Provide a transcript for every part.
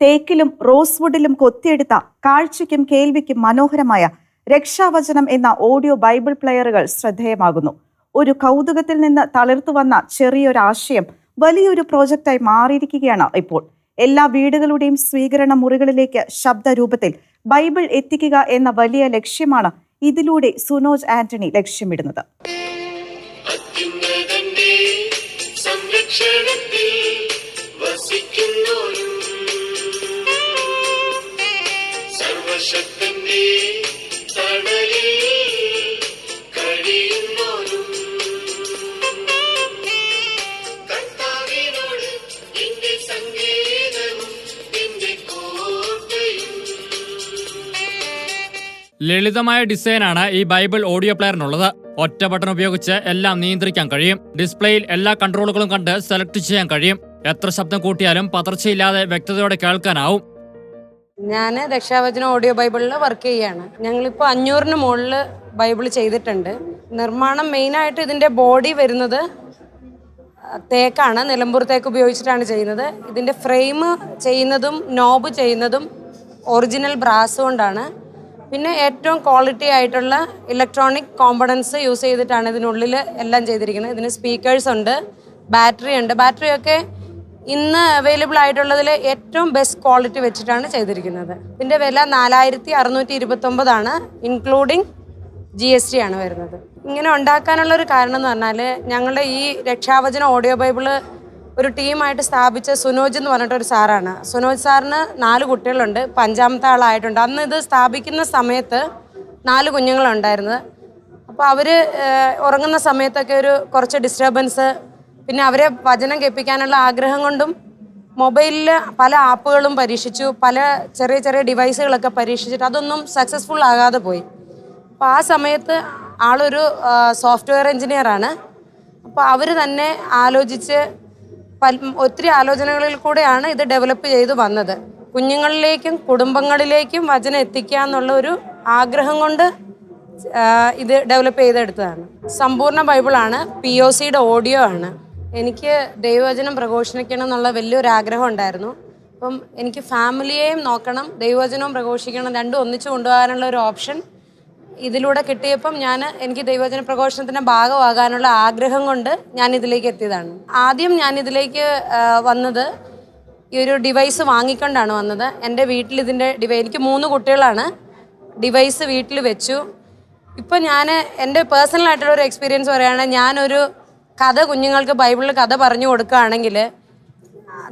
തേക്കിലും റോസ്വുഡിലും കൊത്തിയെടുത്ത കാഴ്ചയ്ക്കും കേൾവിക്കും മനോഹരമായ രക്ഷാവചനം എന്ന audio Bible പ്ലെയറുകൾ ശ്രദ്ധേയമാകുന്നു. ഒരു കൗതുകത്തിൽ നിന്ന് തളിർത്തു വന്ന ചെറിയൊരാശയം വലിയൊരു പ്രോജക്റ്റായി മാറിയിരിക്കുകയാണ് ഇപ്പോൾ. എല്ലാ വീടുകളുടെയും സ്വീകരണ മുറികളിലേക്ക് ശബ്ദരൂപത്തിൽ ബൈബിൾ എത്തിക്കുക എന്ന വലിയ ലക്ഷ്യമാണ് ഇതിലൂടെ സുനോജ് ആന്റണി ലക്ഷ്യമിടുന്നത്. സംരക്ഷണത്തിൽ ലളിതമായ ഡിസൈനാണ് ഈ ബൈബിൾ ഓഡിയോ പ്ലെയറിനുള്ളത്. ഒറ്റ ബട്ടൺ ഉപയോഗിച്ച് എല്ലാം നിയന്ത്രിക്കാൻ കഴിയും. ഡിസ്പ്ലേയിൽ എല്ലാ കൺട്രോളുകളും കണ്ട് സെലക്ട് ചെയ്യാൻ കഴിയും. എത്ര ശബ്ദം കൂട്ടിയാലും പതർച്ചയില്ലാതെ വ്യക്തതയോടെ കേൾക്കാനാവും. ഞാൻ രക്ഷാവചന ഓഡിയോ ബൈബിളിൽ വർക്ക് ചെയ്യാണ്. ഞങ്ങളിപ്പോൾ അഞ്ഞൂറിന് മുകളിൽ ബൈബിൾ ചെയ്തിട്ടുണ്ട്. നിർമ്മാണം മെയിനായിട്ട് ഇതിന്റെ ബോഡി വരുന്നത് തേക്കാണ്. നിലമ്പൂർ തേക്ക് ഉപയോഗിച്ചിട്ടാണ് ചെയ്യുന്നത്. ഇതിന്റെ ഫ്രെയിം ചെയ്യുന്നതും നോബ് ചെയ്യുന്നതും ഒറിജിനൽ ബ്രാസ് കൊണ്ടാണ്. പിന്നെ ഏറ്റവും ക്വാളിറ്റി ആയിട്ടുള്ള ഇലക്ട്രോണിക് കോമ്പണൻസ് യൂസ് ചെയ്തിട്ടാണ് ഇതിനുള്ളിൽ എല്ലാം ചെയ്തിരിക്കുന്നത്. ഇതിന് സ്പീക്കേഴ്സ് ഉണ്ട് ബാറ്ററി ഉണ്ട്. ബാറ്ററി ഒക്കെ ഇന്ന് അവൈലബിൾ ആയിട്ടുള്ളതിൽ ഏറ്റവും ബെസ്റ്റ് ക്വാളിറ്റി വെച്ചിട്ടാണ് ചെയ്തിരിക്കുന്നത്. ഇതിന്റെ വില നാലായിരത്തി അറുന്നൂറ്റി ഇരുപത്തൊമ്പതാണ് ഇൻക്ലൂഡിങ് ജി എസ് ടി ആണ് വരുന്നത്. ഇങ്ങനെ ഉണ്ടാക്കാനുള്ള ഒരു കാരണം എന്ന് പറഞ്ഞാൽ ഞങ്ങളുടെ ഈ രക്ഷാവചന ഓഡിയോ ബൈബിൾ ഒരു ടീമായിട്ട് സ്ഥാപിച്ച സുനോജ് എന്ന് പറഞ്ഞിട്ട് ഒരു സാറാണ്. സുനോജ് സാറിന് നാല് കുട്ടികളുണ്ട്. ഇപ്പം അഞ്ചാമത്തെ ആളായിട്ടുണ്ട്. അന്ന് ഇത് സ്ഥാപിക്കുന്ന സമയത്ത് നാല് കുഞ്ഞുങ്ങളുണ്ടായിരുന്നത്. അപ്പോൾ അവർ ഉറങ്ങുന്ന സമയത്തൊക്കെ ഒരു കുറച്ച് ഡിസ്റ്റർബൻസ് പിന്നെ അവരെ വചനം കേൾപ്പിക്കാനുള്ള ആഗ്രഹം കൊണ്ടും മൊബൈലിൽ പല ആപ്പുകളും പരീക്ഷിച്ചു. പല ചെറിയ ചെറിയ ഡിവൈസുകളൊക്കെ പരീക്ഷിച്ചിട്ട് അതൊന്നും സക്സസ്ഫുൾ ആകാതെ പോയി. അപ്പോൾ ആ സമയത്ത് ആളൊരു സോഫ്റ്റ്വെയർ എഞ്ചിനീയർ ആണ്. അപ്പോൾ അവർ തന്നെ ആലോചിച്ച് ഒത്തിരി ആലോചനകളിൽ കൂടെയാണ് ഇത് ഡെവലപ്പ് ചെയ്തു വന്നത്. കുഞ്ഞുങ്ങളിലേക്കും കുടുംബങ്ങളിലേക്കും വചനം എത്തിക്കുക എന്നുള്ള ഒരു ആഗ്രഹം കൊണ്ട് ഇത് ഡെവലപ്പ് ചെയ്തെടുത്തതാണ്. സമ്പൂർണ ബൈബിളാണ് പി ഒ സിയുടെ ഓഡിയോ ആണ്. എനിക്ക് ദൈവവചനം പ്രഘോഷിക്കണം എന്നുള്ള വലിയൊരു ആഗ്രഹം ഉണ്ടായിരുന്നു. അപ്പം എനിക്ക് ഫാമിലിയെയും നോക്കണം ദൈവവചനവും പ്രഘോഷിക്കണം രണ്ടും ഒന്നിച്ചു കൊണ്ടുപോകാനുള്ള ഒരു ഓപ്ഷൻ ഇതിലൂടെ കിട്ടിയപ്പം ഞാൻ എനിക്ക് ദൈവജന പ്രഘോഷണത്തിന്റെ ഭാഗമാകാനുള്ള ആഗ്രഹം കൊണ്ട് ഞാൻ ഇതിലേക്ക് എത്തിയതാണ്. ആദ്യം ഞാൻ ഇതിലേക്ക് വന്നത് ഈ ഒരു ഡിവൈസ് വാങ്ങിക്കൊണ്ടാണ് വന്നത്. എന്റെ വീട്ടിൽ ഇതിന്റെ ഡിവൈ എനിക്ക് മൂന്ന് കുട്ടികളാണ്. ഡിവൈസ് വീട്ടിൽ വെച്ചു. ഇപ്പം ഞാൻ എന്റെ പേഴ്സണലായിട്ടുള്ള ഒരു എക്സ്പീരിയൻസ് പറയുകയാണെങ്കിൽ ഞാനൊരു കഥ കുഞ്ഞുങ്ങൾക്ക് ബൈബിളിൽ കഥ പറഞ്ഞു കൊടുക്കുകയാണെങ്കിൽ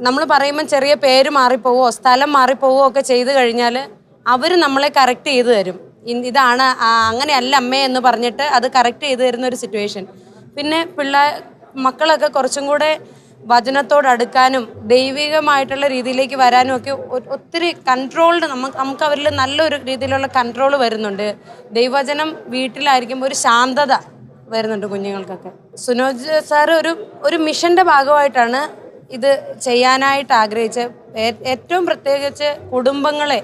നമ്മൾ പറയുമ്പം ചെറിയ പേര് മാറിപ്പോവോ സ്ഥലം മാറിപ്പോവോ ഒക്കെ ചെയ്ത് കഴിഞ്ഞാൽ അവർ നമ്മളെ കറക്റ്റ് ചെയ്തു തരും. ഇതാണ് അങ്ങനെയല്ല അമ്മേ എന്ന് പറഞ്ഞിട്ട് അത് കറക്റ്റ് ചെയ്തു തരുന്ന ഒരു സിറ്റുവേഷൻ പിന്നെ പിള്ളേർ മക്കളൊക്കെ കുറച്ചും കൂടെ വചനത്തോട് അടുക്കാനും ദൈവികമായിട്ടുള്ള രീതിയിലേക്ക് വരാനും ഒക്കെ ഒത്തിരി കൺട്രോൾഡ് നമുക്ക് നമുക്ക് അവരിൽ നല്ലൊരു രീതിയിലുള്ള കൺട്രോൾ വരുന്നുണ്ട്. ദൈവവചനം വീട്ടിലായിരിക്കുമ്പോൾ ഒരു ശാന്തത വരുന്നുണ്ട് കുഞ്ഞുങ്ങൾക്കൊക്കെ. സുനോജ് സാർ ഒരു ഒരു മിഷന്റെ ഭാഗമായിട്ടാണ് ഇത് ചെയ്യാനായിട്ട് ആഗ്രഹിച്ചത്. ഏ- ഏറ്റവും പ്രത്യേകിച്ച് കുടുംബങ്ങളെ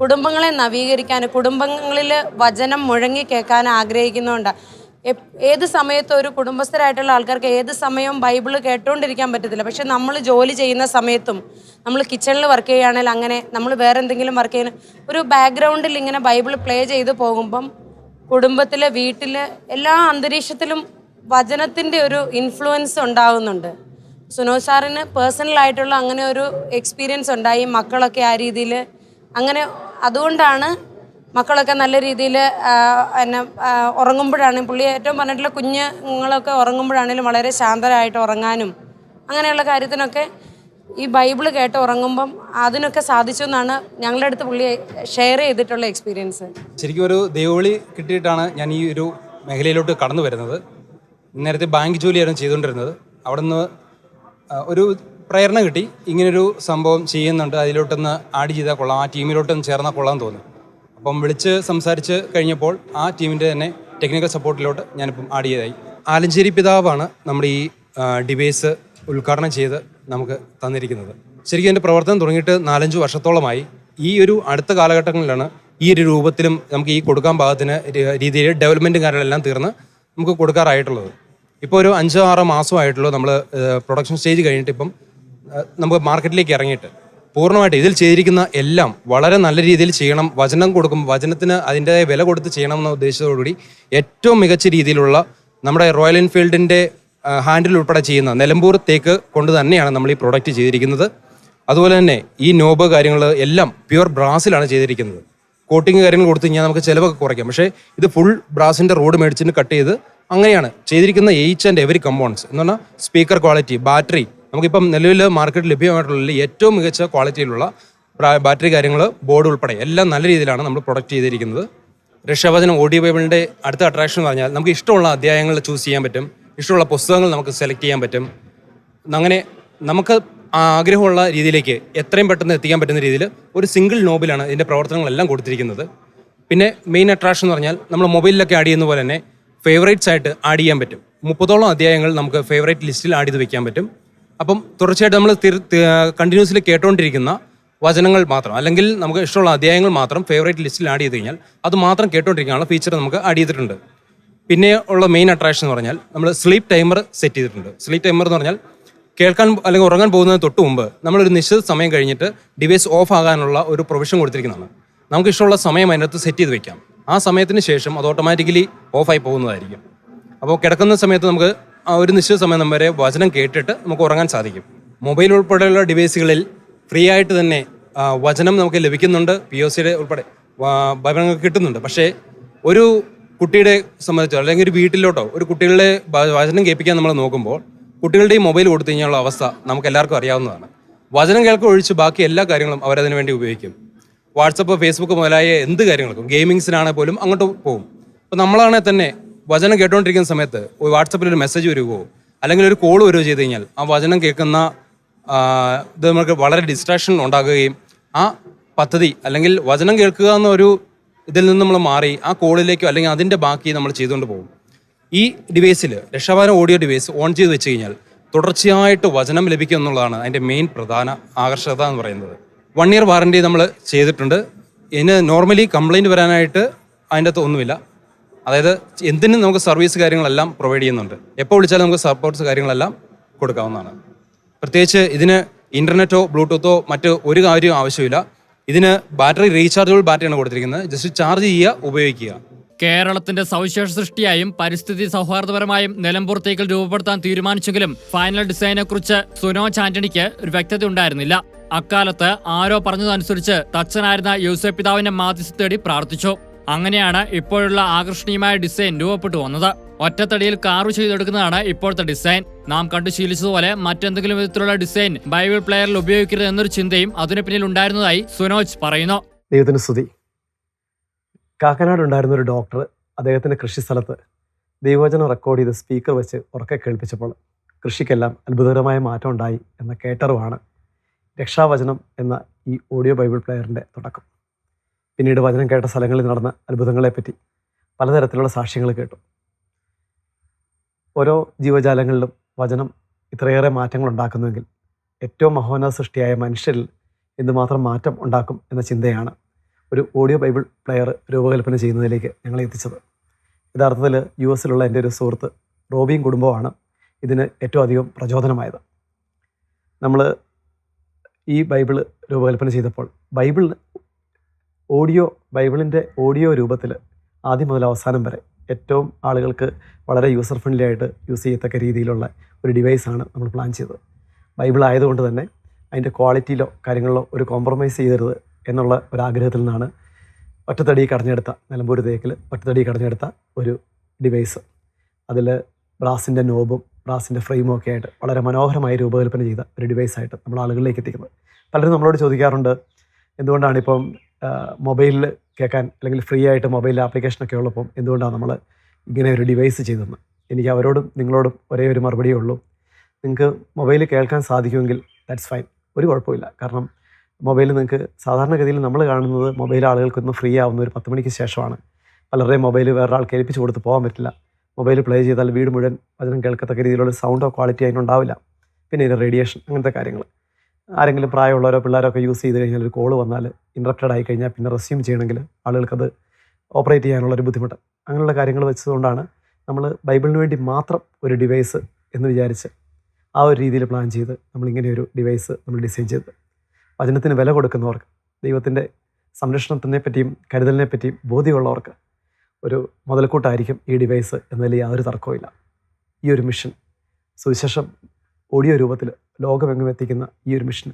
കുടുംബങ്ങളെ നവീകരിക്കാൻ കുടുംബങ്ങളിൽ വചനം മുഴങ്ങി കേൾക്കാൻ ആഗ്രഹിക്കുന്നുണ്ട്. ഏത് സമയത്തും ഒരു കുടുംബസ്ഥരായിട്ടുള്ള ആൾക്കാർക്ക് ഏത് സമയവും ബൈബിൾ കേട്ടുകൊണ്ടിരിക്കാൻ പറ്റത്തില്ല. പക്ഷെ നമ്മൾ ജോലി ചെയ്യുന്ന സമയത്തും നമ്മൾ കിച്ചണിൽ വർക്ക് ചെയ്യുകയാണെങ്കിൽ അങ്ങനെ നമ്മൾ വേറെ എന്തെങ്കിലും വർക്ക് ചെയ്യുന്ന ഒരു ബാക്ക്ഗ്രൗണ്ടിൽ ഇങ്ങനെ ബൈബിൾ പ്ലേ ചെയ്ത് പോകുമ്പം കുടുംബത്തിലെ വീട്ടിലെ എല്ലാ അന്തരീക്ഷത്തിലും വചനത്തിന്റെ ഒരു ഇൻഫ്ലുവൻസ് ഉണ്ടാകുന്നുണ്ട് സുനോ സാറിന് പേഴ്സണലായിട്ടുള്ള അങ്ങനെ ഒരു എക്സ്പീരിയൻസ് ഉണ്ടായി മക്കളൊക്കെ ആ രീതിയിൽ അങ്ങനെ അതുകൊണ്ടാണ് മക്കളൊക്കെ നല്ല രീതിയിൽ എന്നെ ഉറങ്ങുമ്പോഴാണ് പുള്ളി ഏറ്റവും പറഞ്ഞിട്ടുള്ള കുഞ്ഞുങ്ങളൊക്കെ ഉറങ്ങുമ്പോഴാണെങ്കിലും വളരെ ശാന്തരായിട്ട് ഉറങ്ങാനും അങ്ങനെയുള്ള കാര്യത്തിനൊക്കെ ഈ ബൈബിൾ കേട്ട് ഉറങ്ങുമ്പം അതിനൊക്കെ സാധിച്ചു എന്നാണ് ഞങ്ങളുടെ അടുത്ത് പുള്ളി ഷെയർ ചെയ്തിട്ടുള്ള എക്സ്പീരിയൻസ്. ശരിക്കും ഒരു ദൈവവിളി കിട്ടിയിട്ടാണ് ഞാൻ ഈ ഒരു മേഖലയിലോട്ട് കടന്നു വരുന്നത് നേരത്തെ ബാങ്ക് ജോലിയായിരുന്നു ചെയ്തുകൊണ്ടിരുന്നത്. അവിടെ ഒരു പ്രേരണ കിട്ടി. ഇങ്ങനൊരു സംഭവം ചെയ്യുന്നുണ്ട്. അതിലോട്ടൊന്ന് ആഡ് ചെയ്താൽ കൊള്ളാം. ആ ടീമിലോട്ടൊന്ന് ചേർന്നാൽ കൊള്ളാം തോന്നി അപ്പം വിളിച്ച് സംസാരിച്ച് കഴിഞ്ഞപ്പോൾ ആ ടീമിന്റെ തന്നെ ടെക്നിക്കൽ സപ്പോർട്ടിലോട്ട് ഞാനിപ്പം ആഡ് ചെയ്തായി ആലഞ്ചേരി പിതാവാണ് നമ്മുടെ ഈ ഡിവൈസ് ഉദ്ഘാടനം ചെയ്ത് നമുക്ക് തന്നിരിക്കുന്നത്. ശരിക്കും എന്റെ പ്രവർത്തനം തുടങ്ങിയിട്ട് നാലഞ്ച് വർഷത്തോളമായി. ഈ ഒരു അടുത്ത കാലഘട്ടങ്ങളിലാണ് ഈ ഒരു രൂപത്തിലും നമുക്ക് ഈ കൊടുക്കാൻ പാകത്തിന് രീതിയിൽ ഡെവലപ്മെന്റും കാര്യങ്ങളെല്ലാം തീർന്ന് നമുക്ക് കൊടുക്കാറായിട്ടുള്ളത്. ഇപ്പോൾ ഒരു അഞ്ചോ ആറോ മാസമായിട്ടുള്ളൂ നമ്മൾ പ്രൊഡക്ഷൻ സ്റ്റേജ് കഴിഞ്ഞിട്ട് ഇപ്പം നമുക്ക് മാർക്കറ്റിലേക്ക് ഇറങ്ങിയിട്ട് പൂർണമായിട്ട് ഇതിൽ ചെയ്തിരിക്കുന്ന എല്ലാം വളരെ നല്ല രീതിയിൽ ചെയ്യണം വചനം കൊടുക്കും വചനത്തിന് അതിന്റെതായ വില കൊടുത്ത് ചെയ്യണം എന്ന ഉദ്ദേശത്തോടുകൂടി ഏറ്റവും മികച്ച രീതിയിലുള്ള നമ്മുടെ റോയൽ എൻഫീൽഡിന്റെ ഹാൻഡിൽ ഉൾപ്പെടെ ചെയ്യുന്ന നിലമ്പൂർ തേക്ക് കൊണ്ട് തന്നെയാണ് നമ്മൾ ഈ പ്രോഡക്റ്റ് ചെയ്തിരിക്കുന്നത്. അതുപോലെ തന്നെ ഈ നോബ് കാര്യങ്ങൾ എല്ലാം പ്യുവർ ബ്രാസിലാണ് ചെയ്തിരിക്കുന്നത്. കോട്ടിങ് കാര്യങ്ങൾ കൊടുത്തു കഴിഞ്ഞാൽ നമുക്ക് ചിലവൊക്കെ കുറയ്ക്കാം. പക്ഷേ ഇത് ഫുൾ ബ്രാസിന്റെ റോഡ് മേടിച്ചിട്ട് കട്ട് ചെയ്ത് അങ്ങനെയാണ് ചെയ്തിരിക്കുന്ന എയ്ച്ച് ആൻഡ് എവറി കമ്പോണൻസ് എന്ന് പറഞ്ഞാൽ സ്പീക്കർ ക്വാളിറ്റി ബാറ്ററി നമുക്കിപ്പം നിലവിൽ മാർക്കറ്റിൽ ലഭ്യമായിട്ടുള്ള ഏറ്റവും മികച്ച ക്വാളിറ്റിയിലുള്ള ബാറ്ററി കാര്യങ്ങൾ ബോർഡ് ഉൾപ്പെടെ എല്ലാം നല്ല രീതിയിലാണ് നമ്മൾ പ്രൊഡക്റ്റ് ചെയ്തിരിക്കുന്നത്. രക്ഷാവചനം ഓഡിയോ ബൈബിളിന്റെ അടുത്ത അട്രാക്ഷൻ എന്ന് പറഞ്ഞാൽ നമുക്ക് ഇഷ്ടമുള്ള അധ്യായങ്ങൾ ചൂസ് ചെയ്യാൻ പറ്റും. ഇഷ്ടമുള്ള പുസ്തകങ്ങൾ നമുക്ക് സെലക്ട് ചെയ്യാൻ പറ്റും. അങ്ങനെ നമുക്ക് ആഗ്രഹമുള്ള രീതിയിലേക്ക് എത്രയും പെട്ടെന്ന് എത്തിക്കാൻ പറ്റുന്ന രീതിയിൽ ഒരു സിംഗിൾ നോബിലാണ് ഇതിന്റെ പ്രവർത്തനങ്ങളെല്ലാം കൊടുത്തിരിക്കുന്നത്. പിന്നെ മെയിൻ അട്രാക്ഷൻ എന്ന് പറഞ്ഞാൽ നമ്മൾ മൊബൈലിലൊക്കെ ആഡ് ചെയ്യുന്ന പോലെ തന്നെ ഫേവറേറ്റ്സ് ആയിട്ട് ആഡ് ചെയ്യാൻ പറ്റും. മുപ്പതോളം അധ്യായങ്ങൾ നമുക്ക് ഫേവറേറ്റ് ലിസ്റ്റിൽ ആഡ് ചെയ്ത് വെക്കാൻ പറ്റും. അപ്പം തുടർച്ചയായിട്ട് നമ്മൾ കണ്ടിന്യൂസ്ലി കേട്ടുകൊണ്ടിരിക്കുന്ന വചനങ്ങൾ മാത്രം അല്ലെങ്കിൽ നമുക്ക് ഇഷ്ടമുള്ള അധ്യായങ്ങൾ മാത്രം ഫേവറേറ്റ് ലിസ്റ്റിൽ ആഡ് ചെയ്ത് കഴിഞ്ഞാൽ അത് മാത്രം കേട്ടുകൊണ്ടിരിക്കാനുള്ള ഫീച്ചർ നമുക്ക് ആഡ് ചെയ്തിട്ടുണ്ട്. പിന്നെ ഉള്ള മെയിൻ അട്രാക്ഷൻ എന്ന് പറഞ്ഞാൽ നമ്മൾ സ്ലീപ്പ് ടൈമർ സെറ്റ് ചെയ്തിട്ടുണ്ട്. സ്ലീപ്പ് ടൈമർ എന്ന് പറഞ്ഞാൽ കേൾക്കാൻ അല്ലെങ്കിൽ ഉറങ്ങാൻ പോകുന്നതിന് തൊട്ട് മുമ്പ് നമ്മളൊരു നിശ്ചിത സമയം കഴിഞ്ഞിട്ട് ഡിവൈസ് ഓഫ് ആകാനുള്ള ഒരു പ്രൊവിഷൻ കൊടുത്തിരിക്കുന്നതാണ്. നമുക്ക് ഇഷ്ടമുള്ള സമയം അതിനകത്ത് സെറ്റ് ചെയ്ത് വെക്കാം. ആ സമയത്തിന് ശേഷം അത് ഓട്ടോമാറ്റിക്കലി ഓഫായി പോകുന്നതായിരിക്കും. അപ്പോൾ കിടക്കുന്ന സമയത്ത് നമുക്ക് ഒരു നിശ്ചിത സമയം വരെ വചനം കേട്ടിട്ട് നമുക്ക് ഉറങ്ങാൻ സാധിക്കും. മൊബൈൽ ഉൾപ്പെടെയുള്ള ഡിവൈസുകളിൽ ഫ്രീ ആയിട്ട് തന്നെ വചനം നമുക്ക് ലഭിക്കുന്നുണ്ട്. പി ഒ സിയുടെ ഉൾപ്പെടെ ഭവനങ്ങൾ കിട്ടുന്നുണ്ട്. പക്ഷേ ഒരു കുട്ടിയുടെ സംബന്ധിച്ചോ അല്ലെങ്കിൽ ഒരു വീട്ടിലോട്ടോ ഒരു കുട്ടികളുടെ വചനം കേൾപ്പിക്കാൻ നമ്മൾ നോക്കുമ്പോൾ കുട്ടികളുടെ ഈ മൊബൈൽ കൊടുത്തു കഴിഞ്ഞാൽ അവസ്ഥ നമുക്ക് എല്ലാവർക്കും അറിയാവുന്നതാണ്. വചനം കേൾക്കുക ഒഴിച്ച് ബാക്കി എല്ലാ കാര്യങ്ങളും അവരതിനു വേണ്ടി ഉപയോഗിക്കും. വാട്സപ്പ് ഫേസ്ബുക്ക് മുതലായ എന്ത് കാര്യങ്ങൾക്കും ഗെയിമിങ്സിനാണെങ്കിൽ പോലും അങ്ങോട്ട് പോകും അപ്പോൾ നമ്മളാണെങ്കിൽ തന്നെ വചനം കേട്ടുകൊണ്ടിരിക്കുന്ന സമയത്ത് ഒരു വാട്സപ്പിൽ ഒരു മെസ്സേജ് വരുവോ? അല്ലെങ്കിൽ ഒരു കോൾ വരുവോ ചെയ്ത് കഴിഞ്ഞാൽ ആ വചനം കേൾക്കുന്ന ഇത് നമുക്ക് വളരെ ഡിസ്ട്രാക്ഷൻ ഉണ്ടാകുകയും ആ പദ്ധതി അല്ലെങ്കിൽ വചനം കേൾക്കുക എന്നൊരു ഇതിൽ നിന്ന് നമ്മൾ മാറി ആ കോളിലേക്കോ അല്ലെങ്കിൽ അതിന്റെ ബാക്കി നമ്മൾ ചെയ്തുകൊണ്ട് പോകും. ഈ ഡിവൈസിൽ രക്ഷാഭാരം ഓഡിയോ ഡിവൈസ് ഓൺ ചെയ്ത് വെച്ച് കഴിഞ്ഞാൽ തുടർച്ചയായിട്ട് വചനം ലഭിക്കും എന്നുള്ളതാണ് അതിന്റെ മെയിൻ പ്രധാന ആകർഷകത എന്ന് പറയുന്നത്. വൺ ഇയർ വാറണ്ടി നമ്മൾ ചെയ്തിട്ടുണ്ട്. ഇതിന് നോർമലി കംപ്ലൈന്റ് വരാനായിട്ട് അതിന്റെ അകത്ത് ഒന്നുമില്ല. അതായത് എന്തിനും നമുക്ക് സർവീസ് കാര്യങ്ങളെല്ലാം പ്രൊവൈഡ് ചെയ്യുന്നുണ്ട്? എപ്പോൾ വിളിച്ചാലും നമുക്ക് സപ്പോർട്ട്സ് കാര്യങ്ങളെല്ലാം കൊടുക്കാവുന്നതാണ്. പ്രത്യേകിച്ച് ഇതിന് ഇന്റർനെറ്റോ ബ്ലൂടൂത്തോ മറ്റ് ഒരു കാര്യവും ആവശ്യമില്ല. ഇതിന് ബാറ്ററി റീചാർജബിൾ ബാറ്ററിയാണ് കൊടുത്തിരിക്കുന്നത്. ജസ്റ്റ് ചാർജ് ചെയ്യുക ഉപയോഗിക്കുക. കേരളത്തിന്റെ സവിശേഷ സൃഷ്ടിയായും പരിസ്ഥിതി സൗഹാർദ്ദപരമായും നിലമ്പൂർ രൂപപ്പെടുത്താൻ തീരുമാനിച്ചെങ്കിലും ഫൈനൽ ഡിസൈനെ കുറിച്ച് സുനോജ് ആന്റണിക്ക് ഒരു വ്യക്തത ഉണ്ടായിരുന്നില്ല. അക്കാലത്ത് ആരോ പറഞ്ഞതനുസരിച്ച് തച്ചനായിരുന്ന യൂസഫ് പിതാവിന്റെ മാധ്യസ്ഥ തേടി പ്രാർത്ഥിച്ചു. അങ്ങനെയാണ് ഇപ്പോഴുള്ള ആകർഷണീയമായ ഡിസൈൻ രൂപപ്പെട്ടു വന്നത്. ഒറ്റത്തടിയിൽ കാറു ചെയ്തെടുക്കുന്നതാണ് ഇപ്പോഴത്തെ ഡിസൈൻ. നാം കണ്ടു ശീലിച്ചതുപോലെ മറ്റെന്തെങ്കിലും വിധത്തിലുള്ള ഡിസൈൻ ബൈബിൾ പ്ലെയറിൽ ഉപയോഗിക്കരുത് എന്നൊരു ചിന്തയും അതിനു പിന്നിൽ ഉണ്ടായിരുന്നതായി സുനോജ് പറയുന്നു. ദൈവത്തിന് സ്തുതി. കാക്കനാട് ഉണ്ടായിരുന്ന ഒരു ഡോക്ടർ അദ്ദേഹത്തിന്റെ കൃഷിസ്ഥലത്ത് ദൈവവചനം റെക്കോർഡ് ചെയ്ത് സ്പീക്കർ വെച്ച് ഉറക്കെ കേൾപ്പിച്ചപ്പോൾ കൃഷിക്കെല്ലാം അത്ഭുതകരമായ മാറ്റം ഉണ്ടായി എന്ന കേട്ടറിവാണ് രക്ഷാവചനം എന്ന ഈ ഓഡിയോ ബൈബിൾ പ്ലെയറിന്റെ തുടക്കം. പിന്നീട് വചനം കേട്ട സ്ഥലങ്ങളിൽ നടന്ന അത്ഭുതങ്ങളെപ്പറ്റി പലതരത്തിലുള്ള സാക്ഷ്യങ്ങൾ കേട്ടു. ഓരോ ജീവജാലങ്ങളിലും വചനം ഇത്രയേറെ മാറ്റങ്ങൾ ഉണ്ടാക്കുന്നുവെങ്കിൽ ഏറ്റവും മഹോന്നത സൃഷ്ടിയായ മനുഷ്യരിൽ എന്തുമാത്രം മാറ്റം ഉണ്ടാക്കും എന്ന ചിന്തയാണ് ഒരു ഓഡിയോ ബൈബിൾ പ്ലെയർ രൂപകൽപ്പന ചെയ്യുന്നതിലേക്ക് ഞങ്ങളെ എത്തിച്ചത്. യഥാർത്ഥത്തിൽ യു എസിലുള്ള എന്റെ ഒരു സുഹൃത്ത് റോബിയും കുടുംബമാണ് ഇതിന് ഏറ്റവും അധികം പ്രചോദനമായത്. നമ്മൾ ഈ ബൈബിൾ രൂപകൽപ്പന ചെയ്തപ്പോൾ ബൈബിൾ ഓഡിയോ ബൈബിളിന്റെ ഓഡിയോ രൂപത്തിൽ ആദ്യം മുതൽ അവസാനം വരെ ഏറ്റവും ആളുകൾക്ക് വളരെ യൂസർ ഫ്രണ്ട്ലി ആയിട്ട് യൂസ് ചെയ്യത്തക്ക രീതിയിലുള്ള ഒരു ഡിവൈസാണ് നമ്മൾ പ്ലാൻ ചെയ്തത്. ബൈബിൾ ആയതുകൊണ്ട് തന്നെ അതിന്റെ ക്വാളിറ്റിയിലോ കാര്യങ്ങളിലോ ഒരു കോംപ്രമൈസ് ചെയ്യരുത് എന്നുള്ള ഒരു ആഗ്രഹത്തിൽ നിന്നാണ് ഒറ്റത്തടി കടഞ്ഞെടുത്ത നിലമ്പൂർ തേക്കിൽ ഒറ്റത്തടി കടഞ്ഞെടുത്ത ഒരു ഡിവൈസ് അതിൽ ബ്രാസിന്റെ നോബും ബ്രാസിന്റെ ഫ്രെയിമും ഒക്കെ ആയിട്ട് വളരെ മനോഹരമായി രൂപകൽപ്പന ചെയ്ത ഒരു ഡിവൈസായിട്ട് നമ്മൾ ആളുകളിലേക്ക് എത്തിക്കുന്നത്. പലരും നമ്മളോട് ചോദിക്കാറുണ്ട് എന്തുകൊണ്ടാണ് ഇപ്പം മൊബൈലിൽ കേൾക്കാൻ അല്ലെങ്കിൽ ഫ്രീ ആയിട്ട് മൊബൈൽ ആപ്ലിക്കേഷനൊക്കെ ഉള്ളപ്പം എന്തുകൊണ്ടാണ് നമ്മൾ ഇങ്ങനെ ഒരു ഡിവൈസ് ചെയ്തതെന്ന്? എനിക്ക് അവരോടും നിങ്ങളോടും ഒരേ ഒരു മറുപടിയേ ഉള്ളൂ. നിങ്ങൾക്ക് മൊബൈൽ കേൾക്കാൻ സാധിക്കുമെങ്കിൽ ദാറ്റ്സ് ഫൈൻ ഒരു കുഴപ്പമില്ല. കാരണം മൊബൈൽ നിങ്ങൾക്ക് സാധാരണഗതിയിൽ നമ്മൾ കാണുന്നത് മൊബൈൽ ആളുകൾക്കൊന്ന് ഫ്രീ ആവുന്ന ഒരു പത്ത് മണിക്ക് ശേഷമാണ്. പലരുടെയും മൊബൈൽ വേറൊരാൾക്ക് ഏൽപ്പിച്ച് കൊടുത്ത് പോകാൻ പറ്റില്ല. മൊബൈൽ പ്ലേ ചെയ്താൽ വീട് മുഴുവൻ വചനം കേൾക്കത്തക്ക രീതിയിലുള്ള സൗണ്ടോ ക്വാളിറ്റി അതിനുണ്ടാവില്ല. പിന്നെ ഇതിന്റെ റേഡിയേഷൻ അങ്ങനത്തെ കാര്യങ്ങൾ ആരെങ്കിലും പ്രായമുള്ളവരോ പിള്ളേരോ ഒക്കെ യൂസ് ചെയ്ത് കഴിഞ്ഞാൽ ഒരു കോൾ വന്നാൽ ഇൻട്രപ്റ്റഡ് ആയി കഴിഞ്ഞാൽ പിന്നെ റെസ്യൂം ചെയ്യണമെങ്കിൽ ആളുകൾക്കത് ഓപ്പറേറ്റ് ചെയ്യാനുള്ള ഒരു ബുദ്ധിമുട്ട്. അങ്ങനെയുള്ള കാര്യങ്ങൾ വെച്ചതുകൊണ്ടാണ് നമ്മൾ ബൈബിളിന് വേണ്ടി മാത്രം ഒരു ഡിവൈസ് എന്ന് വിചാരിച്ച് ആ ഒരു രീതിയിൽ പ്ലാൻ ചെയ്ത് നമ്മളിങ്ങനെ ഒരു ഡിവൈസ് നമ്മൾ ഡിസൈൻ ചെയ്തത്. വചനത്തിന് വില കൊടുക്കുന്നവർക്ക് ദൈവത്തിന്റെ സംരക്ഷണത്തിനെ പറ്റിയും കരുതലിനെ പറ്റിയും ബോധ്യമുള്ളവർക്ക് ഒരു മുതൽക്കൂട്ടായിരിക്കും ഈ ഡിവൈസ് എന്നതിൽ യാതൊരു തർക്കവുമില്ല. ഈ ഒരു മിഷൻ സുവിശേഷം ഓഡിയോ രൂപത്തിൽ ലോകമെങ്ങും എത്തിക്കുന്ന ഈ ഒരു മിഷന്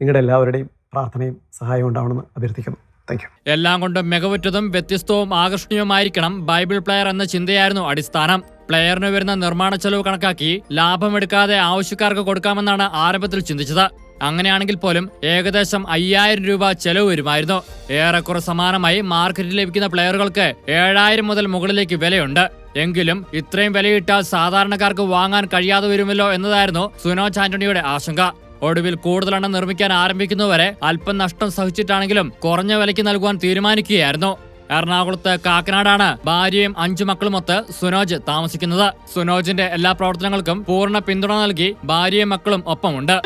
നിങ്ങളുടെ എല്ലാവരുടെയും പ്രാർത്ഥനയും സഹായവും ഉണ്ടാവണമെന്ന് അഭ്യർത്ഥിക്കുന്നു. താങ്ക് യു എല്ലാം കൊണ്ടും മികവുറ്റതും വ്യത്യസ്തവും ആകർഷണീയമായിരിക്കണം ബൈബിൾ പ്ലെയർ എന്ന ചിന്തയായിരുന്നു അടിസ്ഥാനം. പ്ലെയറിന് വരുന്ന നിർമ്മാണ ചെലവ് കണക്കാക്കി ലാഭമെടുക്കാതെ ആവശ്യക്കാർക്ക് കൊടുക്കാമെന്നാണ് ആരംഭത്തിൽ ചിന്തിച്ചത്. അങ്ങനെയാണെങ്കിൽ പോലും ഏകദേശം അയ്യായിരം രൂപ ചെലവ് വരുമായിരുന്നു. ഏറെക്കുറെ സമാനമായി മാർക്കറ്റിൽ ലഭിക്കുന്ന പ്ലെയറുകൾക്ക് ഏഴായിരം മുതൽ മുകളിലേക്ക് വിലയുണ്ട്. എങ്കിലും ഇത്രയും വിലയിട്ടാൽ സാധാരണക്കാർക്ക് വാങ്ങാൻ കഴിയാതെ വരുമല്ലോ എന്നതായിരുന്നു സുനോജ് ആന്റണിയുടെ ആശങ്ക. ഒടുവിൽ കൂടുതലെണ്ണം നിർമ്മിക്കാൻ ആരംഭിക്കുന്നവരെ അല്പം നഷ്ടം സഹിച്ചിട്ടാണെങ്കിലും കുറഞ്ഞ വിലയ്ക്ക് നൽകുവാൻ തീരുമാനിക്കുകയായിരുന്നു. എറണാകുളത്ത് കാക്കനാടാണ് ഭാര്യയും അഞ്ചു മക്കളുമൊത്ത് സുനോജ് താമസിക്കുന്നത്. സുനോജിന്റെ എല്ലാ പ്രവർത്തനങ്ങൾക്കും പൂർണ പിന്തുണ നൽകി ഭാര്യയും മക്കളും ഒപ്പമുണ്ട്.